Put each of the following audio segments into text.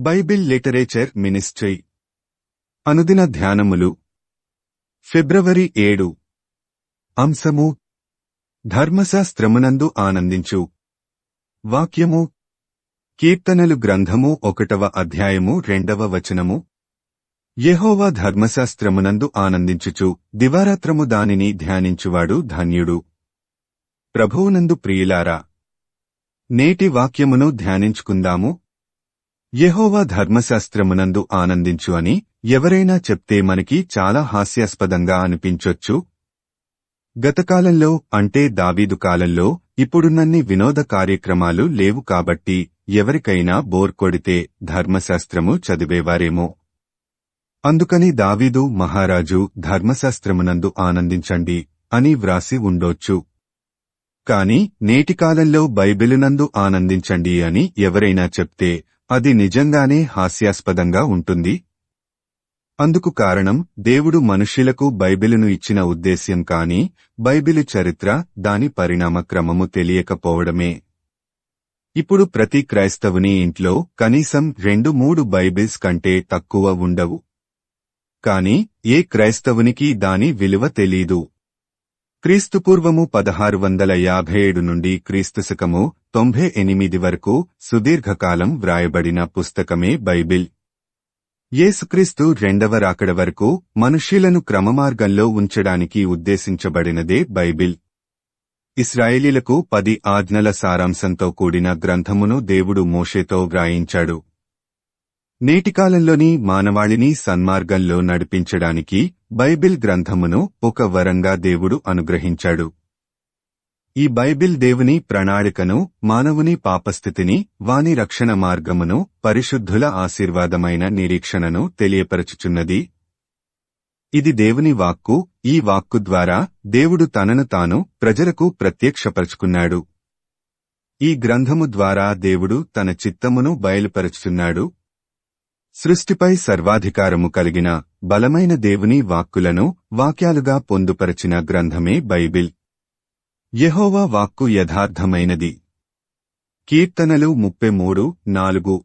Bible literature ministry. అనుదిన ధ్యానములు. ఫిబ్రవరి ఏడు. అంశము. ధర్మశాస్త్రమునందు ఆనందించు. వాక్యము. కీర్తనలు గ్రంథము ఒకటవ అధ్యాయము రెండవ వచనము. యెహోవా ధర్మశాస్త్రమునందు ఆనందించుచు దివారాత్రము దానిని ధ్యానించువాడు ధన్యుడు. ప్రభువునందు ప్రియులారా. నేటి వాక్యమును ధ్యానించుకుందాము. యెహోవా ధర్మశాస్త్రమునందు ఆనందించు అని ఎవరైనా చెప్తే మనకి చాలా హాస్యాస్పదంగా అనిపించొచ్చు. గతకాలంలో అంటే దావీదు కాలంలో ఇప్పుడున్నన్ని వినోద కార్యక్రమాలు లేవు కాబట్టి ఎవరికైనా బోర్ కొడితే ధర్మశాస్త్రము చదివేవారేమో. అందుకని దావీదు మహారాజు ధర్మశాస్త్రమునందు ఆనందించండి అని వ్రాసి ఉండొచ్చు. కాని నేటి కాలంలో బైబిలునందు ఆనందించండి అని ఎవరైనా చెప్తే అది నిజంగానే హాస్యాస్పదంగా ఉంటుంది. అందుకు కారణం దేవుడు మనుష్యులకు బైబిలును ఇచ్చిన ఉద్దేశ్యం కాని బైబిలు చరిత్ర దాని పరిణామ క్రమము తెలియకపోవడమే. ఇప్పుడు ప్రతి క్రైస్తవుని ఇంట్లో కనీసం రెండు మూడు బైబిల్స్ కంటే తక్కువ ఉండవు. కాని ఏ క్రైస్తవునికి దాని విలువ తెలీదు. క్రీస్తుపూర్వము పదహారు వందల యాభై ఏడు నుండి క్రీస్తుశకము తొంభై ఎనిమిది వరకు సుదీర్ఘకాలం వ్రాయబడిన పుస్తకమే బైబిల్. యేసుక్రీస్తు రెండవ రాకడ వరకు మనుష్యులను క్రమమార్గంలో ఉంచడానికి ఉద్దేశించబడినదే బైబిల్. ఇస్రాయేలీలకు పది ఆజ్ఞల సారాంశంతో కూడిన గ్రంథమును దేవుడు మోషేతో వ్రాయించాడు. నేటికాలంలోని మానవాళిని సన్మార్గంలో నడిపించడానికి బైబిల్ గ్రంథమును ఒక వరంగా దేవుడు అనుగ్రహించాడు. ఈ బైబిల్ దేవుని ప్రణాళికను మానవుని పాపస్థితిని వాని రక్షణ మార్గమును పరిశుద్ధుల ఆశీర్వాదమైన నిరీక్షణను తెలియపరచుచున్నది. ఇది దేవుని వాక్కు ఈ వాక్కు ద్వారా దేవుడు తనను తాను ప్రజలకు ప్రత్యక్షపరచుకున్నాడు. ఈ గ్రంథము ద్వారా దేవుడు తన చిత్తమును బయలుపరుచుచున్నాడు. సృష్టిపై సర్వాధికారము కలిగిన బలమైన దేవుని వాక్కులను వాక్యాలుగా పొందుపరచిన గ్రంథమే బైబిల్. యహోవా వాక్కు యథార్థమైనది. కీర్తనలు ముప్పై మూడు నాలుగు.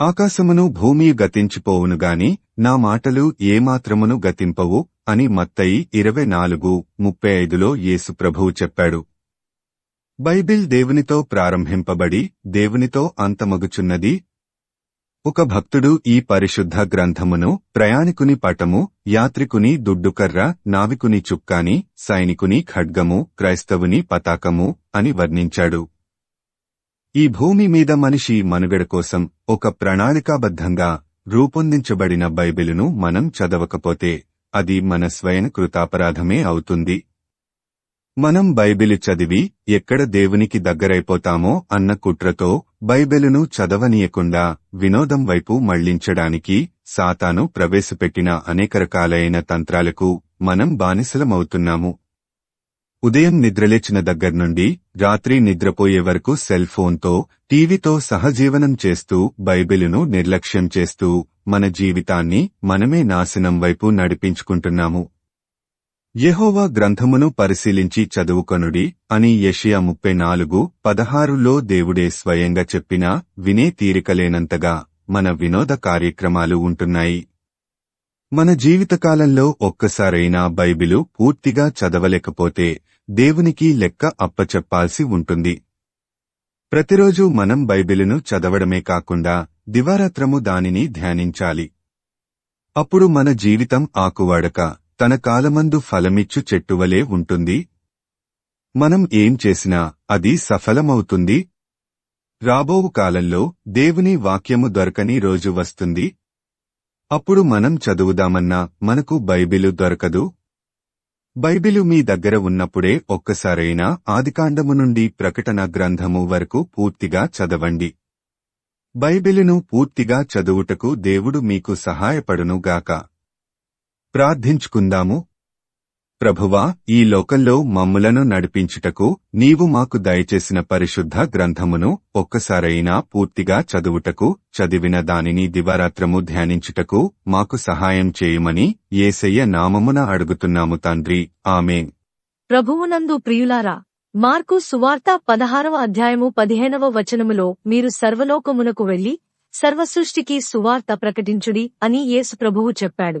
ఆకాశమును భూమి గతించిపోవునుగాని నా మాటలు ఏమాత్రమును గతింపవు అని మత్తయి ఇరవై నాలుగు ముప్పై ఐదులో యేసు ప్రభువు చెప్పాడు. బైబిల్ దేవునితో ప్రారంభింపబడి దేవునితో అంతమగుచున్నది ఒక భక్తుడు ఈ పరిశుద్ధ గ్రంథమును ప్రయాణికుని పటము యాత్రికుని దుడ్డుకర్ర నావికుని చుక్కాని సైనికుని ఖడ్గము క్రైస్తవుని పతాకము అని వర్ణించాడు. ఈ భూమి మీద మనిషి మనుగడ కోసం ఒక ప్రణాళికాబద్ధంగా రూపొందించబడిన బైబిలును మనం చదవకపోతే అది మన స్వయం కృతాపరాధమే అవుతుంది. మనం బైబిలు చదివి ఎక్కడ దేవునికి దగ్గరైపోతామో అన్న కుట్రతో బైబిలును చదవనీయకుండా వినోదం వైపు మళ్ళించడానికి సాతాను ప్రవేశపెట్టిన అనేక రకాలైన తంత్రాలకు మనం బానిసలమవుతున్నాము. ఉదయం నిద్రలేచిన దగ్గర్నుండి రాత్రి నిద్రపోయే వరకు సెల్ ఫోన్తో టీవీతో సహజీవనం చేస్తూ బైబిలును నిర్లక్ష్యం చేస్తూ మన జీవితాన్ని మనమే నాశనం వైపు నడిపించుకుంటున్నాము. యెహోవా గ్రంథమును పరిశీలించి చదువుకొనుడి అని యషియా ముప్పై నాలుగు పదహారులో దేవుడే స్వయంగా చెప్పినా వినే తీరికలేనంతగా మన వినోద కార్యక్రమాలు ఉంటున్నాయి. మన జీవితకాలంలో ఒక్కసారైనా బైబిలు పూర్తిగా చదవలేకపోతే దేవునికి లెక్క అప్పచెప్పాల్సి ఉంటుంది. ప్రతిరోజు మనం బైబిలును చదవడమే కాకుండా దివారాత్రము దానిని ధ్యానించాలి. అప్పుడు మన జీవితం ఆకువాడక తన కాలమందు ఫలమిచ్చు చెట్టువలే ఉంటుంది. మనం ఏం చేసినా అది సఫలమవుతుంది. రాబోవు కాలంలో దేవుని వాక్యము దొరకని రోజు వస్తుంది. అప్పుడు మనం చదువుదామన్నా మనకు బైబిలు దొరకదు. బైబిలు మీ దగ్గర ఉన్నప్పుడే ఒక్కసారైనా ఆదికాండము నుండి ప్రకటన గ్రంథము వరకు పూర్తిగా చదవండి. బైబిలును పూర్తిగా చదువుటకు దేవుడు మీకు సహాయపడునుగాక. ప్రార్థించుకుందాము. ప్రభువా ఈ లోకంలో మమ్ములను నడిపించుటకు నీవు మాకు దయచేసిన పరిశుద్ధ గ్రంథమును ఒక్కసారైనా పూర్తిగా చదువుటకు చదివిన దానిని దివారాత్రము ధ్యానించుటకు మాకు సహాయం చేయమని ఏసయ్య నామమున అడుగుతున్నాము తండ్రి. ఆమె ప్రభువునందు ప్రియులారా మార్కు సువార్త పదహారవ అధ్యాయము పదిహేనవ వచనములో మీరు సర్వలోకమునకు వెళ్ళి సర్వసృష్టికి సువార్త ప్రకటించుడి అని యేసు ప్రభువు చెప్పాడు.